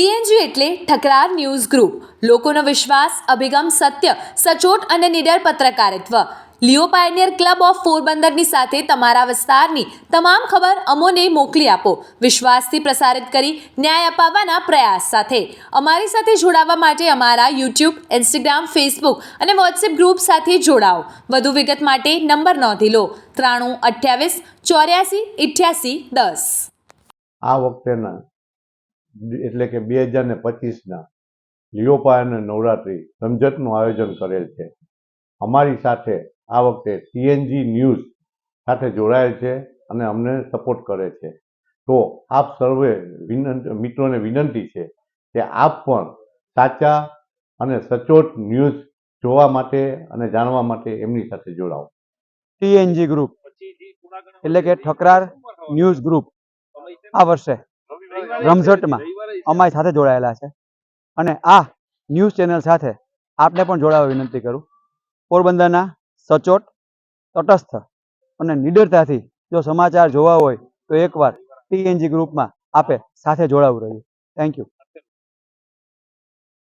ટીએનજી એટલે Thakrar news group. લોકોનો વિશ્વાસ, અભિગમ, સત્ય, સચોટ અને નિડર પત્રકારિત્વ. લિયો પાયનિયર ક્લબ ઓફ પોરબંદરની સાથે તમારા વિસ્તારની તમામ ખબર અમોને મોકલી આપો. વિશ્વાસથી પ્રસારિત કરી ન્યાય અપાવવાના પ્રયાસ સાથે. અમારી સાથે જોડાવા માટે અમારા યુટ્યુબ, ઇન્સ્ટાગ્રામ, ફેસબુક અને વોટ્સએપ ગ્રુપ સાથે જોડાઓ. વધુ વિગત માટે નંબર નોંધી લો. ત્રાણું અઠ્યાવીસ, ચોર્યાસી, ઇઠ્યાસી, દસ. આ વખતેના એટલે કે બે હજાર ને પચીસના લિયોપા અને નવરાત્રી રમઝટનું આયોજન કરેલ છે. અમારી સાથે આ વખતે સીએનજી ન્યૂઝ સાથે જોડાયેલ છે અને અમને સપોર્ટ કરે છે. તો આપ સર્વે મિત્રોને વિનંતી છે કે આપ પણ સાચા અને સચોટ ન્યૂઝ જોવા માટે અને જાણવા માટે એમની સાથે જોડાઓ. ટીએનજી ગ્રુપ, એટલે કે ઠકરાર ન્યૂઝ ગ્રુપ આ વર્ષે. રમઝટમાં અમારી સાથે જોડાયેલા છે. અને આ ન્યૂઝ ચેનલ સાથે આપને પણ જોડાવા વિનંતી કરું. પોરબંદરના સચોટ તટસ્થ અને નિડરતાથી જો સમાચાર જોવા હોય તો એકવાર ટીએનજી ગ્રુપમાં આપે સાથે જોડાવું રહ્યું. Thank you